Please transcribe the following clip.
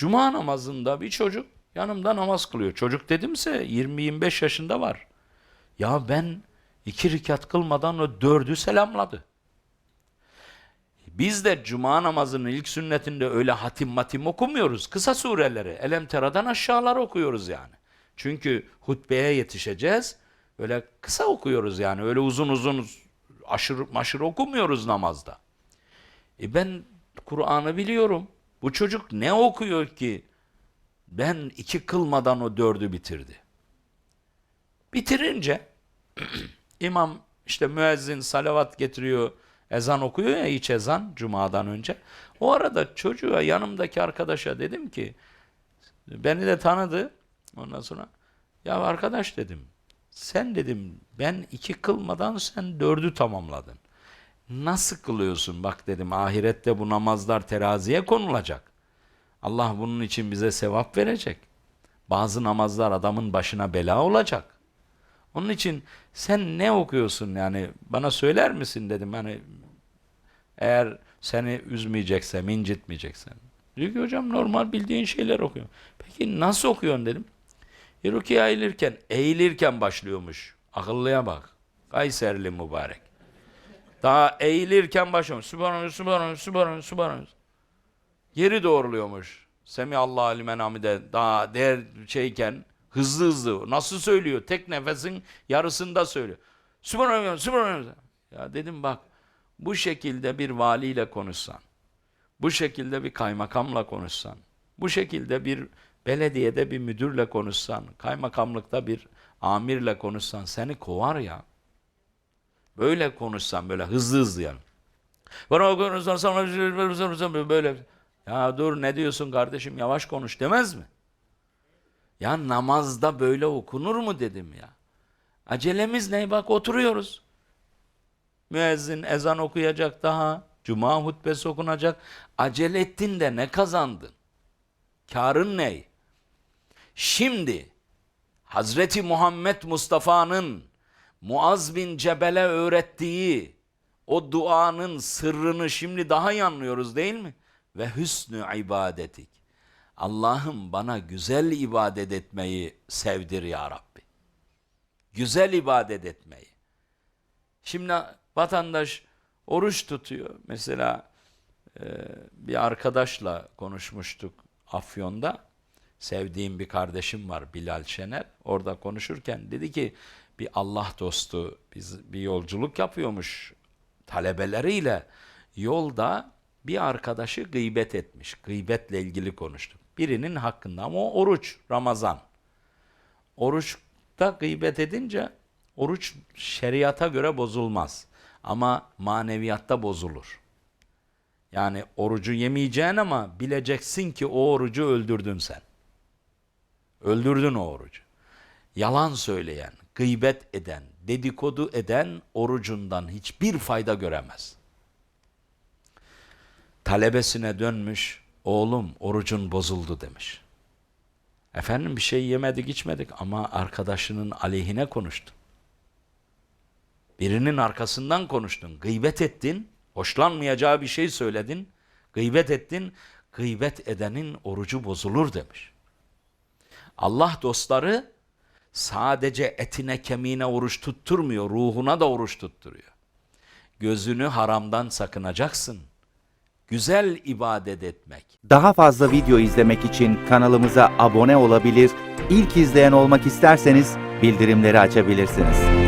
Cuma namazında bir çocuk yanımda namaz kılıyor. Çocuk dedimse 20-25 yaşında var. Ya ben iki rekat kılmadan o dördü selamladı. Biz de cuma namazının ilk sünnetinde öyle hatim matim okumuyoruz. Kısa sureleri, Elem Tera'dan aşağılar okuyoruz yani. Çünkü hutbeye yetişeceğiz. Öyle kısa okuyoruz yani. Öyle uzun uzun aşırı maşırı okumuyoruz namazda. E ben Kur'an'ı biliyorum. Bu çocuk ne okuyor ki? Ben iki kılmadan o dördü bitirdi. Bitirince imam işte müezzin salavat getiriyor, ezan okuyor ya iç ezan cumadan önce. O arada çocuğa yanımdaki arkadaşa dedim ki beni de tanıdı. Ondan sonra ya arkadaş dedim sen dedim ben iki kılmadan sen dördü tamamladın. Nasıl kılıyorsun? Bak dedim ahirette bu namazlar teraziye konulacak. Allah bunun için bize sevap verecek. Bazı namazlar adamın başına bela olacak. Onun için sen ne okuyorsun yani bana söyler misin dedim hani eğer seni üzmeyeceksem, incitmeyeceksem. Diyor ki hocam normal bildiğin şeyler okuyorum. Peki nasıl okuyorsun dedim. Rukiye eğilirken, eğilirken başlıyormuş. Akıllıya bak. Kayserli mübarek. Daha eğilirken başlamış. Sübhanallah, Sübhanallah, Sübhanallah, Sübhanallah. Geri doğruluyormuş. Semi Allah limen hamide daha der şeyken hızlı hızlı nasıl söylüyor? Tek nefesin yarısında söylüyor. Sübhanallah, Sübhanallah. Ya dedim bak bu şekilde bir valiyle konuşsan, bu şekilde bir kaymakamla konuşsan, bu şekilde bir belediyede bir müdürle konuşsan, kaymakamlıkta bir amirle konuşsan seni kovar ya. Böyle konuşsan böyle hızlı hızlı yani. Böyle. Ya dur ne diyorsun kardeşim yavaş konuş demez mi? Ya namazda böyle okunur mu dedim ya. Acelemiz ne? Bak oturuyoruz. Müezzin ezan okuyacak daha. Cuma hutbesi okunacak. Acele ettin de ne kazandın? Karın ne? Şimdi Hazreti Muhammed Mustafa'nın Muaz bin Cebel'e öğrettiği o duanın sırrını şimdi daha iyi anlıyoruz değil mi? Ve hüsnü ibadetik. Allah'ım bana güzel ibadet etmeyi sevdir ya Rabbi. Güzel ibadet etmeyi. Şimdi vatandaş oruç tutuyor. Mesela e, bir arkadaşla konuşmuştuk Afyon'da. Sevdiğim bir kardeşim var Bilal Şener. Orada konuşurken dedi ki bir Allah dostu biz bir yolculuk yapıyormuş talebeleriyle. Yolda bir arkadaşı gıybet etmiş. Gıybetle ilgili konuştuk. Birinin hakkında ama o oruç, Ramazan. Oruçta gıybet edince oruç şeriata göre bozulmaz. Ama maneviyatta bozulur. Yani orucu yemeyeceksin ama bileceksin ki o orucu öldürdün sen. Öldürdün o orucu. Yalan söyleyen, gıybet eden, dedikodu eden orucundan hiçbir fayda göremez. Talebesine dönmüş, oğlum orucun bozuldu demiş. Efendim bir şey yemedik içmedik ama arkadaşının aleyhine konuştun. Birinin arkasından konuştun, gıybet ettin, hoşlanmayacağı bir şey söyledin, gıybet ettin, gıybet edenin orucu bozulur demiş. Allah dostları sadece etine kemiğine oruç tutturmuyor, ruhuna da oruç tutturuyor. Gözünü haramdan sakınacaksın. Güzel ibadet etmek. Daha fazla video izlemek için kanalımıza abone olabilir, ilk izleyen olmak isterseniz bildirimleri açabilirsiniz.